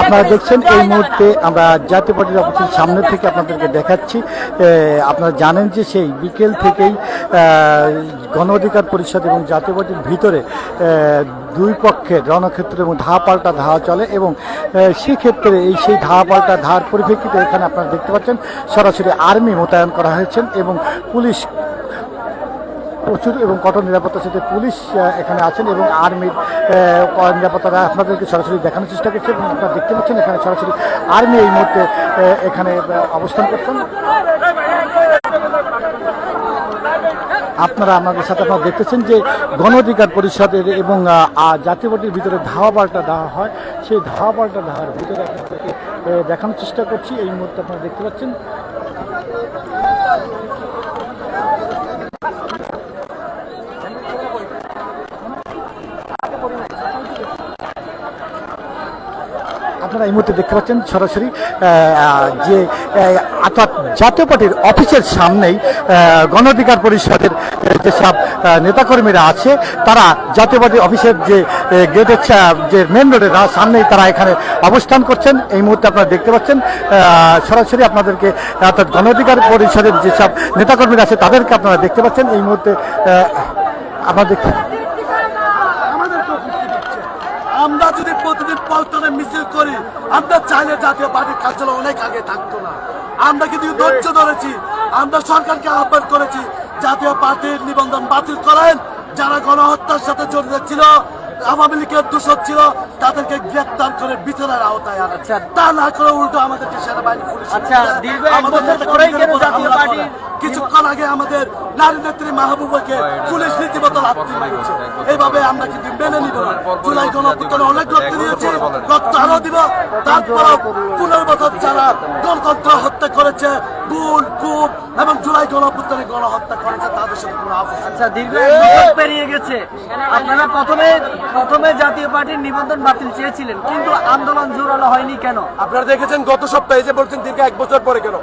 আপনারা দেখছেন এই মুহূর্তে আমরা জাতীয় পার্টির অফিসের সামনে থেকে আপনাদেরকে দেখাচ্ছি। আপনারা জানেন যে সেই বিকেল থেকেই গণ অধিকার পরিষদ এবং জাতীয় পার্টির ভিতরে দুই পক্ষের রণক্ষেত্রে এবং ধা পাল্টা ধাওয়া চলে এবং সেক্ষেত্রে এই সেই ধা পাল্টা ধার পরিপ্রেক্ষিতে এখানে আপনারা দেখতে পাচ্ছেন, সরাসরি আর্মি মোতায়েন করা হয়েছেন এবং পুলিশ প্রচুর এবং কঠোর নিরাপত্তার সাথে পুলিশ এখানে আছেন এবং আর্মির নিরাপত্তারা আপনাদেরকে সরাসরি দেখানোর চেষ্টা করছে এবং আপনারা দেখতে পাচ্ছেন এখানে সরাসরি আর্মি এই মুহূর্তে এখানে অবস্থান করছেন। আপনারা আমাদের সাথে আপনারা দেখতেছেন যে গণ অধিকার পরিষদের এবং জাতীয় পার্টির ভিতরে ধাওয়া পাল্টা দেওয়া হয়। সেই ধাওয়া পাল্টা দেওয়ার ভিতরে আপনাদেরকে দেখানোর চেষ্টা করছি। এই মুহূর্তে আপনারা দেখতে পাচ্ছেন আপনারা এই মুহূর্তে দেখতে পাচ্ছেন সরাসরি যে অর্থাৎ জাতীয় পার্টির অফিসের সামনেই আহ, গণ অধিকার পরিষদের যেসব নেতাকর্মীরা আছে তারা জাতীয় পার্টির অফিসের যে গেটের যে মেন রোডের সামনেই তারা এখানে অবস্থান করছেন। এই মুহূর্তে আপনারা দেখতে পাচ্ছেন সরাসরি আপনাদেরকে অর্থাৎ গণ অধিকার পরিষদের যেসব নেতাকর্মীরা আছে তাদেরকে আপনারা দেখতে পাচ্ছেন। এই মুহূর্তে আহ, আপনারা দেখতে আমাদের প্রকৃতি দিচ্ছে আমরা যদি প্রতিদিন মিছিল করি, আমরা চাইলে জাতীয় পার্টির কার্যালয় অনেক আগে থাকতো না। আমরা কিন্তু ধৈর্য ধরেছি, আমরা সরকারকে আহ্বান করেছি, জাতীয় পার্টির নিবন্ধন বাতিল করেন, যারা গণহত্যার সাথে জড়িত ছিল আওয়ামী লীগের দূষণ ছিল তাদেরকে গ্রেপ্তার করে বিচারের আওতায় আনা। তা না করে উল্টো আমাদেরকে সেনাবাহিনী পুলিশ আচ্ছা, আমাদের। কিছুক্ষণ আগে আমাদের নারী নেত্রী মাহবুবাকে পুলিশ রীতিমতো লাত্তি মারিয়েছে এইভাবে আমরা কিন্তু মেনে নিব জুলাই গণঅভ্যুত্থানে অনেক রক্ত দিয়েছি রক্ত আরও দিব। তারপরও পনেরো বছর যারা গণতন্ত্র হত্যা করেছে গুল গুম এবং জুলাই গণঅভ্যুত্থানে গণহত্যা করেছে তাদের সাথে কোনো আচ্ছা দীর্ঘ পেরিয়ে গেছে। আপনারা প্রথমে প্রথমে জাতীয় পার্টির নিবন্ধন বাতিল চেয়েছিলেন কিন্তু আন্দোলন জোরালো হয়নি কেন? আপনারা দেখেছেন গত সপ্তাহে যে বলছেন দীর্ঘ এক বছর পরে কেন?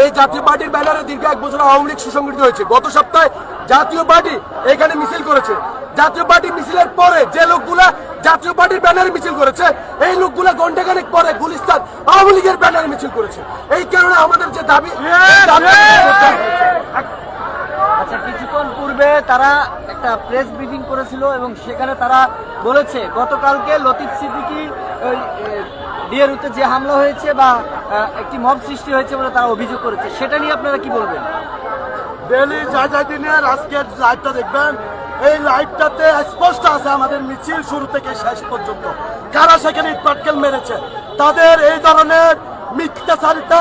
এই জাতীয় পার্টির ব্যানারে দীর্ঘ এক বছর আওয়ামী লীগ সুসংগঠিত হয়েছে। গত সপ্তাহে জাতীয় পার্টি এখানে মিছিল করেছে। জাতীয় পার্টি মিছিলের পরে যে লোকগুলা জাতীয় পার্টির ব্যানারে মিছিল করেছে এই লোকগুলা ঘন্টাখানেক পরে গুলিস্তান আওয়ামী লীগের ব্যানারে মিছিল করেছে। এই কারণে আমাদের যে দাবি দাবি আচ্ছা কিছুক্ষণ পূর্বে তারা একটা প্রেস ব্রিফিং করেছিল এবং সেখানে তারা বলেছে, গতকালকে লতিফ সিদ্দিকি ওই ডিএরুতে যে হামলা হয়েছে বা একটি মব সৃষ্টি হয়েছে বলে তারা অভিযোগ করেছে, সেটা নিয়ে আপনারা কি বলবেন? ডেলি যা দিনের আজকের লাইভটা দেখবেন, এই লাইভটাতে স্পষ্ট আছে আমাদের মিছিল শুরু থেকে শেষ পর্যন্ত। কারা সেখানে ইটপাটকেল মেরেছে? তাদের এই ধরনের মিথ্যাচারিতা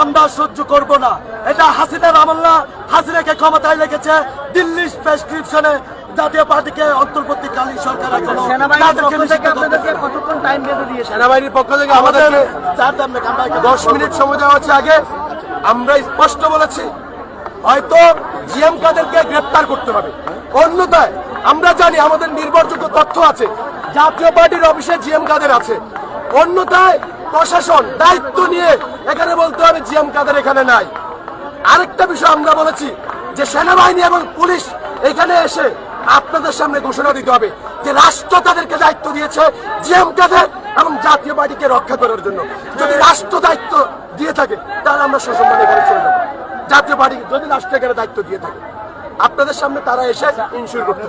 আমরা সহ্য করব না। এটা হাসিনার আমল্লা হাসিনাকে ক্ষমতায় লেগেছে দিল্লি প্রেসক্রিপশনে জাতীয় পার্টিকে অন্তর্বর্তীকালীন সরকার এখনও সেনাবাহিনীর পক্ষ থেকে নিষিদ্ধ করতে আপনাদেরকে কতক্ষণ টাইম বেঁধে দিয়েছে? সেনাবাহিনীর পক্ষ থেকে আমাদের দশ মিনিট সময় দেওয়া হচ্ছে আগে। আমরা স্পষ্ট বলেছি হয়তো জিএম কাদেরকে গ্রেপ্তার করতে হবে। অন্যথায় আমরা জানি আমাদের নির্ভরযোগ্য তথ্য আছে জাতীয় পার্টির অফিসে জিএম কাদের আছে। অন্যথায় প্রশাসন দায়িত্ব নিয়ে এখানে বলতে হবে জিএম কাদের এখানে নাই। আরেকটা বিষয় আমরা বলেছি যে সেনাবাহিনী এবং পুলিশ এখানে এসে আপনাদের সামনে ঘোষণা দিতে হবে যে রাষ্ট্র তাদেরকে দায়িত্ব দিয়েছে জিএম কাদের এবং জাতীয় পার্টিকে রক্ষা করার জন্য। যদি রাষ্ট্র দায়িত্ব দিয়ে থাকে, তাহলে আমরা সসম্মানে এখানে চলে যাব। জাতীয় পার্টি যদি রাষ্ট্র এখানে দায়িত্ব দিয়ে থাকে। আপনাদের সামনে তারা এসে ইনস্যুর করতে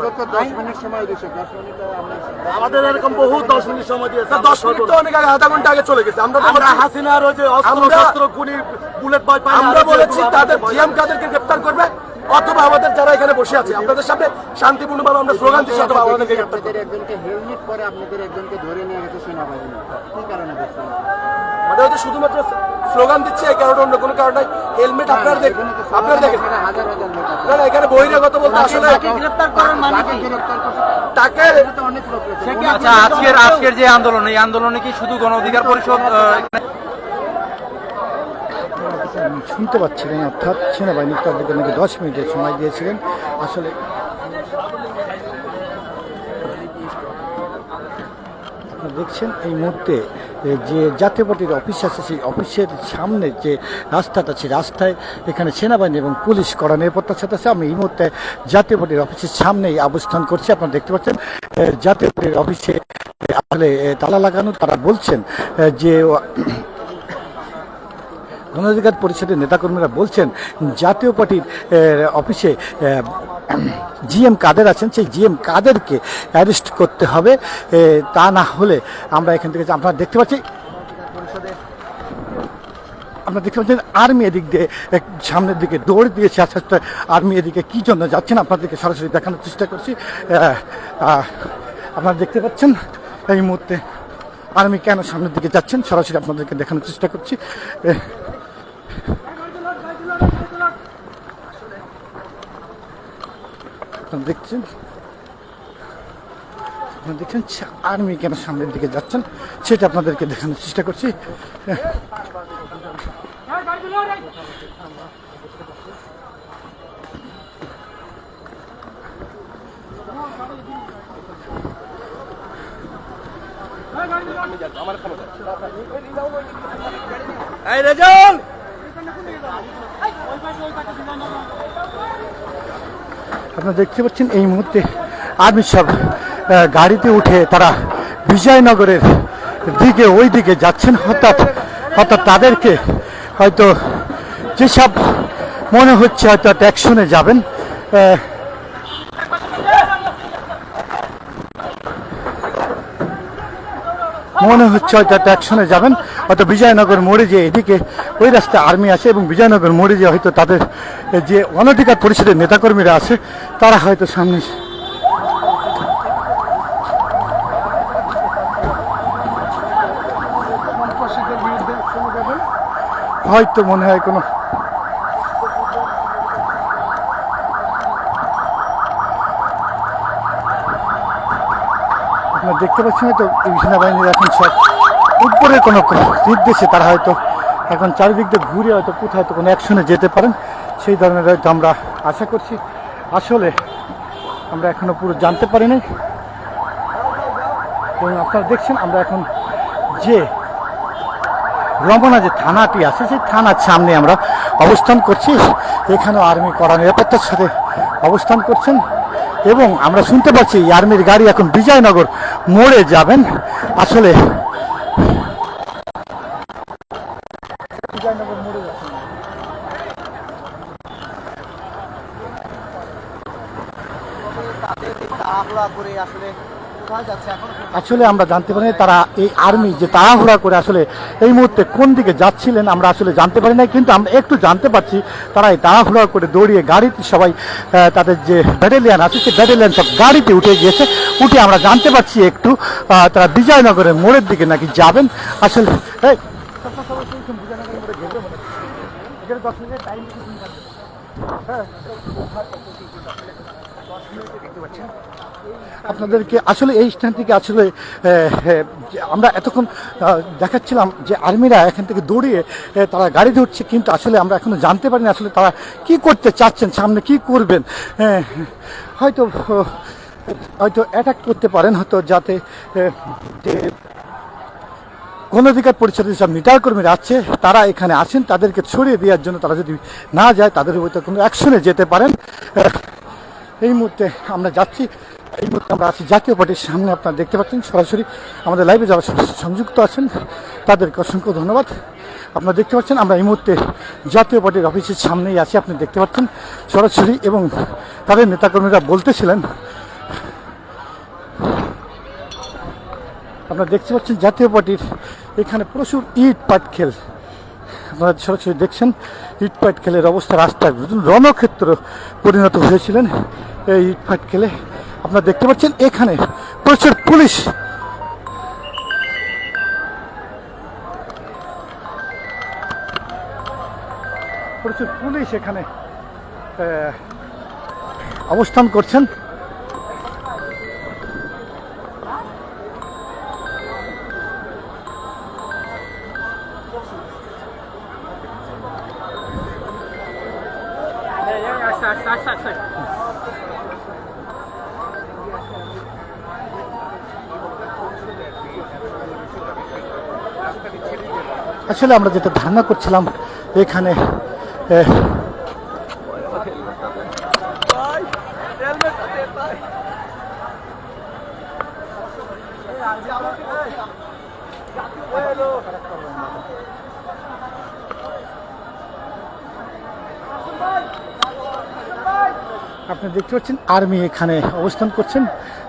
আমাদের এরকম বহু দশ মিনিট সময় দিয়েছে। দশ মিনিট তো অনেক আগে আধা ঘণ্টা আগে চলে গেছে। আমরা তো আমরা বলছি- হাসিনার ওই যে অস্ত্র গুলি বুলেট বয় পাই আমরা বলেছি তাদের জিএম কাদেরকে গ্রেপ্তার করবে অথবা আমাদের যারা এখানে বসে আছে আপনাদের সামনে শান্তিপূর্ণভাবে আমরা স্লোগান দিচ্ছি অথবা আমাদেরকে গ্রেপ্তার করবে। একজনকে হেলমেট পরে আপনাদের একজনকে ধরে নিয়ে গেছে সেনাবাহিনী। কি কারণে মানে হয়তো শুধুমাত্র স্লোগান দিচ্ছে এই কারণে অন্য কোনো কারণ নাই। হেলমেট আপনার দেখেন আপনার দেখেন। না না এখানে বহিরাগত বলতে আসলে মানে আচ্ছা আজকের আজকের যে আন্দোলন এই আন্দোলনে কি শুধু গণ অধিকার পরিষদ শুনতে পাচ্ছিলেন অর্থাৎ সেনাবাহিনী তাদেরকে নাকি দশ মিনিটের সময় দিয়েছিলেন। আসলে আপনারা দেখছেন এই মুহূর্তে যে জাতীয় পার্টির অফিস আছে, সেই অফিসের সামনে যে রাস্তাটা আছে রাস্তায় এখানে সেনাবাহিনী এবং পুলিশ কড়া নিরাপত্তার সাথে আছে। আমি এই মুহূর্তে জাতীয় পার্টির অফিসের সামনেই অবস্থান করছি। আপনারা দেখতে পাচ্ছেন জাতীয় পার্টির অফিসে আসলে তালা লাগানো, তারা বলছেন যে গণ অধিকার পরিষদের নেতাকর্মীরা বলছেন, জাতীয় পার্টির অফিসে জিএম কাদের আছেন, সেই জিএম কাদেরকে অ্যারেস্ট করতে হবে তা না হলে আমরা এখান থেকে আপনারা দেখতে পাচ্ছি আপনারা দেখতে পাচ্ছেন আর্মি এদিক দিয়ে সামনের দিকে দৌড় দিয়েছে, আস্তে আস্তে আর্মি এদিকে কী জন্য যাচ্ছেন, আপনাদেরকে সরাসরি দেখানোর চেষ্টা করছি আপনারা দেখতে পাচ্ছেন, এই মুহূর্তে আর্মি কেন সামনের দিকে যাচ্ছেন, সরাসরি আপনাদেরকে দেখানোর চেষ্টা করছি দেখছেন? আপনারা দেখছেন? আর্মি কেন সামনের দিকে যাচ্ছেন? সেটা আপনাদেরকে দেখানোর চেষ্টা করছি। এই রেজাল আপনারা দেখতে পাচ্ছেন এই মুহূর্তে আর্মি সব গাড়িতে উঠে তারা বিজয়নগরের দিকে ওই দিকে যাচ্ছেন। হঠাৎ হঠাৎ তাদেরকে হয়তো যেসব মনে হচ্ছে হয়তো অ্যাকশনে যাবেন মনে হচ্ছে হয়তো একটা অ্যাকশনে যাবেন। হয়তো বিজয়নগর মোড়ে যে এদিকে ওই রাস্তায় আর্মি আছে এবং বিজয়নগর মোড়ে যে হয়তো তাদের যে অনধিকার পরিষদের নেতাকর্মীরা আছে, তারা হয়তো সামনে হয়তো মনে হয় কোনো দেখতে পাচ্ছেন এই সেনাবাহিনীর এখন সব উপরে কোনো নির্দেশে তারা হয়তো এখন চারিদিক দিয়ে ঘুরে হয়তো কোথায় হয়তো কোনো অ্যাকশনে যেতে পারেন। সেই ধরনের হয়তো আমরা আশা করছি। আসলে আমরা এখনও পুরো জানতে পারি নাই। এবং আপনারা দেখছেন, আমরা এখন যে রমনা যে থানাটি আছে, সেই থানার সামনে আমরা অবস্থান করছি। এখানেও আর্মি কড়া নিরাপত্তার সাথে অবস্থান করছেন। এবং আমরা শুনতে পাচ্ছি আর্মির গাড়ি এখন বিজয়নগর মোড়ে যাবেন। আসলে করে আসলে আসলে আমরা জানতে পারি তারা এই আর্মি যে তাড়াহুড়া করে আসলে এই মুহূর্তে কোন দিকে যাচ্ছিলেন, আমরা আসলে জানতে পারি না কিন্তু আমরা একটু জানতে পারছি তারা এই তাড়াহুড়া করে দৌড়িয়ে গাড়িতে সবাই তাদের যে ব্যাটালিয়ান আছে, সেই ব্যাটালিয়ান সব গাড়িতে উঠে গিয়েছে। উঠে আমরা জানতে পারছি একটু তারা বিজয়নগরের মোড়ের দিকে নাকি যাবেন। আসলে বিজয়নগরের মোড়ে টাইম হ্যাঁ। আপনাদেরকে আসলে এই স্থান থেকে আসলে আমরা এতক্ষণ দেখাচ্ছিলাম যে আর্মিরা এখান থেকে দৌড়িয়ে তারা গাড়ি উঠছে কিন্তু আসলে আমরা এখনও জানতে পারিনি আসলে তারা কি করতে চাচ্ছেন সামনে কি করবেন। হ্যাঁ, হয়তো হয়তো অ্যাটাক করতে পারেন হয়তো যাতে গণ অধিকার পরিষদের যেসব নেতার কর্মীরা আছে তারা এখানে আছেন তাদেরকে ছড়িয়ে দেওয়ার জন্য তারা যদি না যায় তাদের হয়তো কোনো অ্যাকশনে যেতে পারেন। এই মুহূর্তে আমরা যাচ্ছি। এই মুহূর্তে আমরা আছি জাতীয় পার্টির সামনে। আপনারা দেখতে পাচ্ছেন, সরাসরি আমাদের লাইভে যারা সংযুক্ত আছেন, তাদেরকে অসংখ্য ধন্যবাদ। আপনারা দেখতে পাচ্ছেন, আমরা এই মুহূর্তে জাতীয় পার্টির অফিসের সামনেই আছি, আপনি দেখতে পাচ্ছেন। সরাসরি এবং তাদের নেতাকর্মীরা বলতেছিলেন, আপনারা দেখতে পাচ্ছেন, জাতীয় পার্টির এখানে প্রচুর ইট পাটখেল আপনারা সরাসরি দেখছেন, ইট পাট খেলের অবস্থা রাস্তায়। রণক্ষেত্র পরিণত হয়েছিলেন। এই ইট পাট খেলে আপনারা দেখতে পাচ্ছেন এখানে প্রচুর পুলিশ। প্রচুর পুলিশ এখানে অবস্থান করছেন। আসলে আমরা যেটা ধারণা করছিলাম, এখানে আপনি দেখতে পাচ্ছেন, আর্মি এখানে অবস্থান করছেন।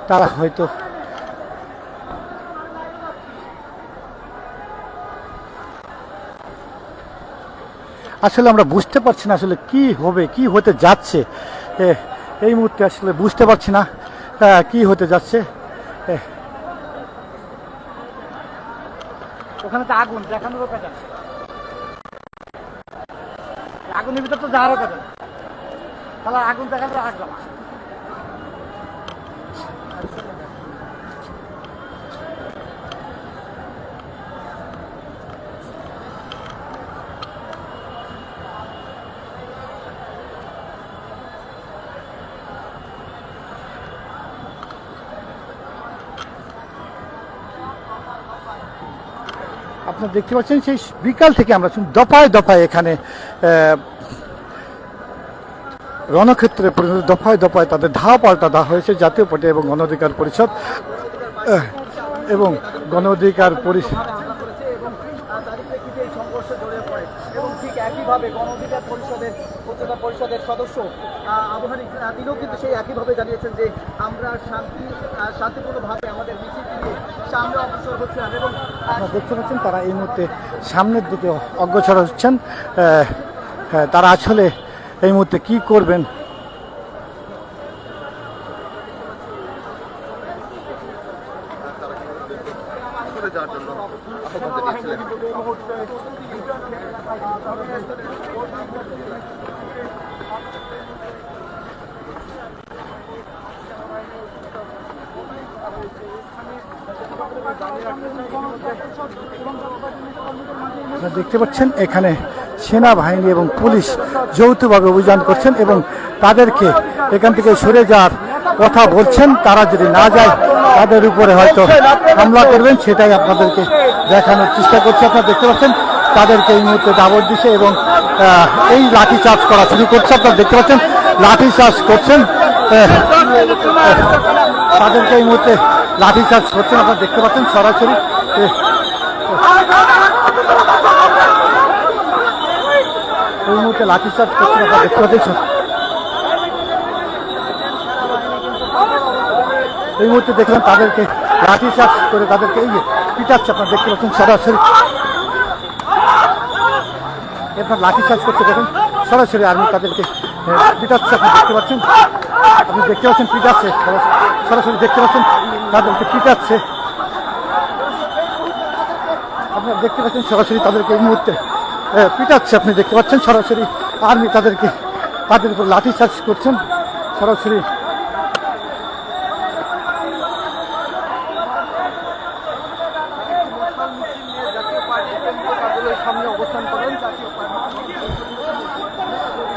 তারা হয়তো আসলে আমরা বুঝতে পারছি না আসলে কি হবে, কি হতে যাচ্ছে। এই মুহূর্তে আসলে বুঝতে পারছি না কি হতে যাচ্ছে। ওখানে তো আগুন, দেখানোর আগুনের ভিতর তো যাওয়ার কথা তাহলে আগুন দেখানোর আগুন আপনারা দেখতে পাচ্ছেন, সেই বিকাল থেকে আমরা দফায় দফায় এখানে রণক্ষেত্রে পরিণত দফায় দফায় তাদের ধাওয়া পাল্টা দেওয়া হয়েছে জাতীয় পার্টি এবং গণ অধিকার পরিষদ এবং গণ অধিকার পরিষদ একইভাবে গণ অধিকার পরিষদের পরিষদের সদস্য তিনিও কিন্তু সেই একইভাবে জানিয়েছেন যে আমরা শান্তি শান্তিপূর্ণভাবে আমাদের আপনারা দেখতে পাচ্ছেন তারা এই মুহূর্তে সামনের দিকে অগ্রসর হচ্ছেন। তারা আসলে এই মুহূর্তে কি করবেন আপনারা দেখতে পাচ্ছেন, এখানে সেনাবাহিনী এবং পুলিশ যৌথভাবে অভিযান করছেন এবং তাদেরকে এখান থেকে সরে যাওয়ার কথা বলছেন। তারা যদি না যায়, তাদের উপরে হয়তো হামলা করবেন, সেটাই আপনাদেরকে দেখানোর চেষ্টা করছে। আপনারা দেখতে পাচ্ছেন, তাদেরকে এই মুহূর্তে দাবর দিছে এবং এই লাঠি চার্জ করা শুরু করছে। আপনারা দেখতে পাচ্ছেন লাঠি চার্জ করছেন তাদেরকে এই মুহূর্তে লাঠি চার্জ করছেন আপনারা দেখতে পাচ্ছেন সরাসরি। এই মুহূর্তে লাঠি চার্জ করছেন আপনারা দেখতে পাচ্ছেন এই মুহূর্তে দেখলাম তাদেরকে লাঠি চার্জ করে তাদেরকে এই যে পিটাচ্ছে আপনারা দেখতে পাচ্ছেন সরাসরি। এরপর লাঠি চার্জ করছে দেখুন সরাসরি আর্মি তাদেরকে আহ, পিটাচ্ছে আপনি দেখতে পাচ্ছেন। আপনি দেখতে পাচ্ছেন পিটাচ্ছে সরাসরি- দেখতে পাচ্ছেন, তাদেরকে পিটাচ্ছে আপনারা দেখতে পাচ্ছেন সরাসরি তাদেরকে এই মুহূর্তে পিটাচ্ছে আপনি দেখতে পাচ্ছেন সরাসরি আর্মি তাদেরকে, তাদের উপর লাঠি চার্জ করছেন। সরাসরি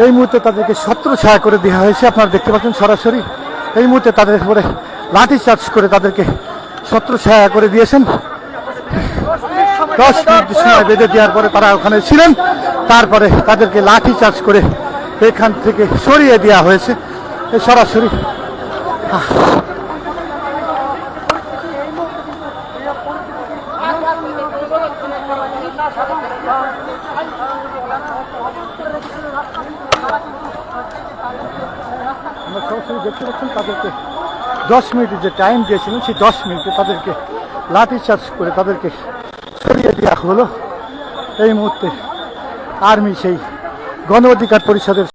এই মুহূর্তে তাদেরকে শত্রু ছায়া করে দেওয়া হয়েছে। আপনারা দেখতে পাচ্ছেন সরাসরি। এই মুহূর্তে তাদের উপরে লাঠি চার্জ করে তাদেরকে শত্রু ছায়া করে দিয়েছেন। দশ মিনিট সময় বেঁধে দেওয়ার পরে তারা ওখানে ছিলেন। তারপরে তাদেরকে লাঠি চার্জ করে এখান থেকে সরিয়ে দেওয়া হয়েছে। সরাসরি আমরা সরাসরি দেখতে পাচ্ছেন তাদেরকে দশ মিনিটের যে টাইম দিয়েছিলেন সেই দশ মিনিটে তাদেরকে লাঠি চার্জ করে তাদেরকে সরিয়ে দেওয়া হলো। এই মুহূর্তে আর্মি সেই গণ অধিকার পরিষদের